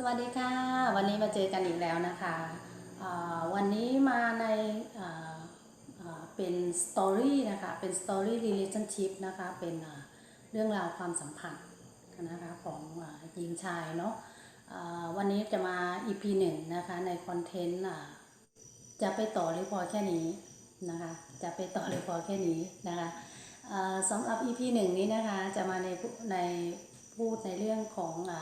สวัสดีค่ะ วันนี้มาเจอกันอีกแล้วนะคะวันนี้มาในเป็นสตอรี่นะคะเป็นสตอรี่ relationship นะคะเป็นเรื่องราวความสัมพันธ์นะคะของหญิงชายเนาะวันนี้จะมา EP หนึ่งนะคะในคอนเทนต์จะไปต่อหรือพอแค่นี้นะคะจะไปต่อหรือพอแค่นี้นะคะสำหรับ EP หนึ่งนี้นะคะจะมาในในพูดในเรื่องของอ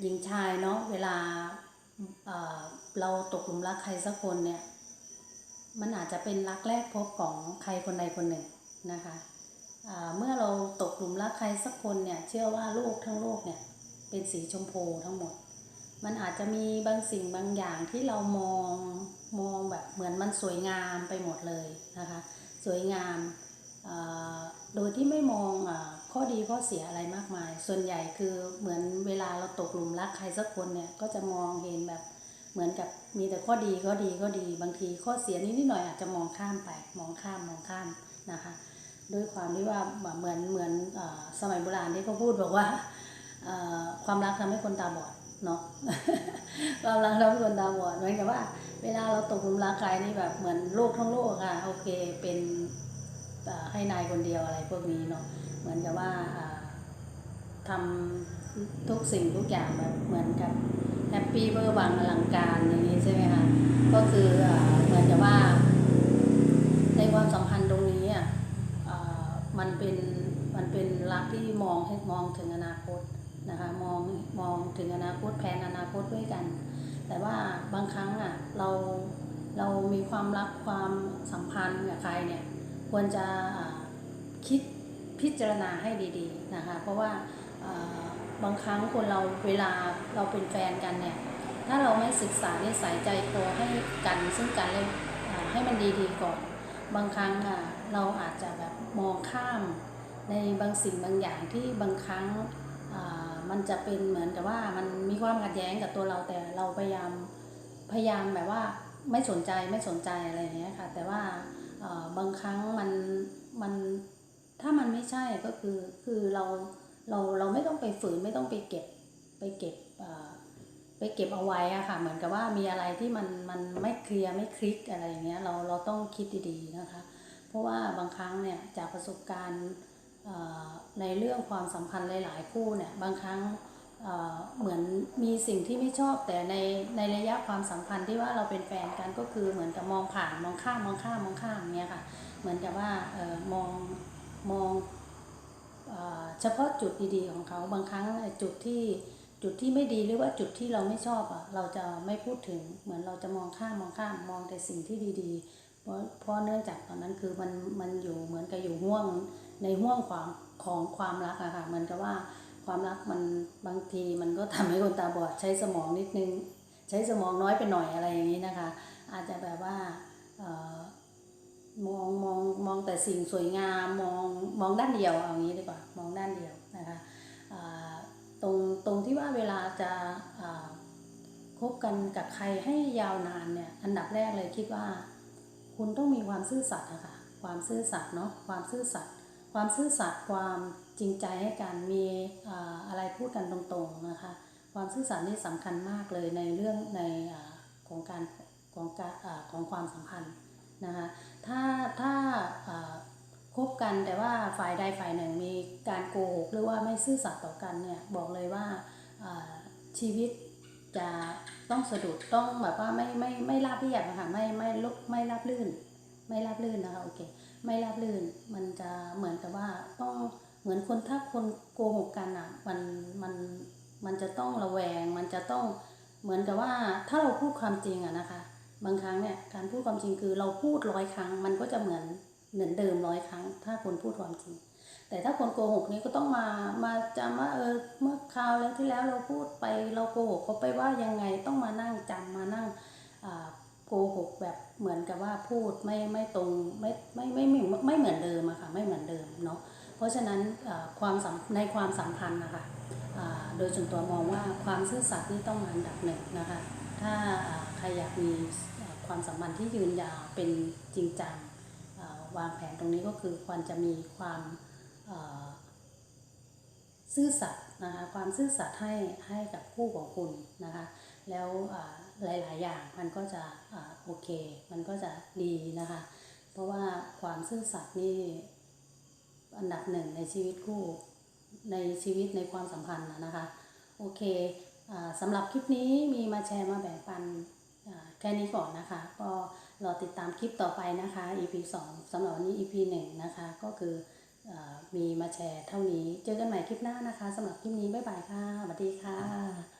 หญิงชายเนาะเวลาเเราตกหลุมรักใครสักคนเนี่ยมันอาจจะเป็นรักแรกพบของใครคนใดคนหนึ่งนะคะเมื่อเราตกหลุมรักใครสักคนเนี่ยเชื่อว่าโลกทั้งโลกเนี่ยเป็นสีชมพูทั้งหมด มันอาจจะมีบางสิ่งบางอย่างที่เรามองมองแบบเหมือนมันสวยงามไปหมดเลยนะคะ สวยงาม โดยที่ไม่มองอข้อดีข้อเสียอะไรมากมาย ส่วนใหญ่คือเหมือนเวลาเราตกหลุมรักใครสักคนเนี่ยก็จะมองเห็นแบบเหมือนกับมีแต่ข้อดีข้อดีข้อดีบางทีข้อเสียนิดหน่อยอาจจะมองข้ามไปมองข้ามมองข้ามนะคะด้วยความที่ว่าเหมือนเหมือนอสมัยโบราณที่เขาพูดบอกว่าความรักทำให้คนตาบอดเนาะความรักทำให้คนตาบอดเหมือนกับว่า เวลาเราตกหลุมรักใครนี่แบบเหมือนโลกทั้งโลกอะโอเคเป็น ให้นายคนเดียวอะไรพวกนี้เนาะเหมือนกับว่าทำทุกสิ่งทุกอย่างแบบเหมือนกับแฮปปี้เบอร์วังอลังการอย่างนี้ใช่ไหมคะก็คืออเหมือนกับว่าในความสัมพันธ์ตรงนี้อะมันเป็นมันเป็นรักที่มองให้มองถึงอนาคตนะคะมองมองถึงอนาคตแผนอนาคตด้วยกัน แต่ว่าบางครั้งอะเราเรามีความรักความสัมพันธ์กับใครเนี่ย ควรจะคิดพิจารณาให้ดีๆนะคะ เพราะว่าบางครั้งคนเราเวลาเราเป็นแฟนกันเนี่ย ถ้าเราไม่ศึกษานิสัยใจคอให้กันซึ่งกันและให้มันดีๆก่อน บางครั้งอะเราอาจจะแบบมองข้ามในบางสิ่งบางอย่างที่บางครั้งมันจะเป็นเหมือนกับว่ามันมีความขัดแย้งกับตัวเราแต่เราพยายามพยายามแบบว่าไม่สนใจไม่สนใจอะไรอย่างเงี้ยค่ะ แต่ว่า บางครั้งมันมันถ้ามันไม่ใช่ก็คือคือเราเราเราไม่ต้องไปฝืนไม่ต้องไปเก็บไปเก็บไปเก็บเอาไว้อะค่ะ เหมือนกับว่ามีอะไรที่มันมันไม่เคลียร์ไม่คลิกอะไรอย่างเงี้ยเราเราต้องคิดดีๆนะคะ เพราะว่าบางครั้งเนี่ยจากประสบการณ์ในเรื่องความสัมพันธ์หลาย ๆ คู่เนี่ยบางครั้ง เหมือนมีสิ่งที่ไม่ชอบแต่ในในระยะความสัมพันธ์ที่ว่าเราเป็นแฟนกันก็คือเหมือนกับมองผ่านมองข้ามมองข้ามมองข้ามเงี้ยค่ะ เหมือนกับว่าออมองมองเออเฉพาะจุดดีๆของเขาบางครั้งจุดที่จุดที่ไม่ดีหรือว่าจุดที่เราไม่ชอบอะเราจะไม่พูดถึงเหมือนเราจะมองข้ามมองข้ามมองแต่สิ่งที่ดีๆ เพราะเพราะเนื่องจากตอนนั้นคือมันมันอยู่เหมือนกับอยู่ห่วงในห่วงความของความรักอะค่ะเหมือนกับว่า ความรักมันบางทีมันก็ทำให้คนตาบอดใช้สมองนิดนึง ใช้สมองน้อยไปหน่อยอะไรอย่างนี้นะคะ อาจจะแบบว่าออมองมองมองแต่สิ่งสวยงามมองมองด้านเดียวเอางี้ดีกว่ามองด้านเดียวนะคะตรงตรงที่ว่าเวลาจะคบกันกับใครให้ยาวนานเนี่ยอันดับแรกเลยคิดว่า คุณต้องมีความซื่อสัตย์นะคะความซื่อสัตย์เนาะความซื่อสัตย์ ความซื่อสัตย์ความจริงใจให้กันมีอะไรพูดกันตรงๆนะคะ ความซื่อสัตย์นี่สำคัญมากเลยในเรื่องในอของการของการของความสัมพันธ์นะคะถ้าถ้าคบกันแต่ว่าฝ่ายใดฝ่ายหนึ่งมีการโกหกหรือว่าไม่ซื่อสัตย์ต่อกันเนี่ยบอกเลยว่าชีวิตจะต้องสะดุดต้องแบบว่าไม่ไม่ไม่ราบเรียบอะค่ะไม่ไม่ลุกไม่ราบลื่น ไม่ราบลื่นนะคะโอเค ไม่ราบลื่น มันจะเหมือนกับว่าต้องเหมือนคนถ้าคนโกหกกันอะมันมันมันจะต้องระแวง มันจะต้องเหมือนกับว่าถ้าเราพูดความจริงอะนะคะ บางครั้งเนี่ยการพูดความจริงคือเราพูดร้อยครั้ง มันก็จะเหมือนเหมือนเดิมร้อยครั้ง ถ้าคนพูดความจริง แต่ถ้าคนโกหกนี่ก็ต้องมามาจำว่าเออเมื่อคราวแล้วที่แล้วเราพูดไปเราโกหกเขาไปว่ายังไงต้องมานั่งจำมานั่งอ่า โกหกแบบเหมือนกับว่าพูดไม่ไม่ตรงไม่ไม่ไม่ไม่ไม่เหมือนเดิมอะค่ะไม่เหมือนเดิมเนาะเพราะฉะนั้นความในความสัมพันธ์นะคะโดยส่วนตัวมองว่าความซื่อสัตย์นี่ต้องมาอันดับหนึ่งนะคะถ้าใครอยากมีความสัมพันธ์ที่ยืนยาวเป็นจริงจังวางแผนตรงนี้ก็คือควรจะมีความซื่อสัตย์ นะคะความซื่อสัตย์ให้ให้กับคู่ของคุณนะคะแล้วอ่าหลาย ๆ อย่างมันก็จะอ่าโอเค มันก็จะดีนะคะ เพราะว่าความซื่อสัตย์นี่อันดับหนึ่งในชีวิตคู่ในชีวิตในความสัมพันธ์นะคะ โอเคอสำหรับคลิปนี้มีมาแชร์มาแบ่งปันแค่นี้ก่อนนะคะ ก็รอติดตามคลิปต่อไปนะคะ EP 2สำหรับวันนี้ EP 1 นะคะ ก็คือ มีมาแชร์เท่านี้ เจอกันใหม่คลิปหน้านะคะสำหรับคลิปนี้บ๊ายบายค่ะสวัสดีค่ะ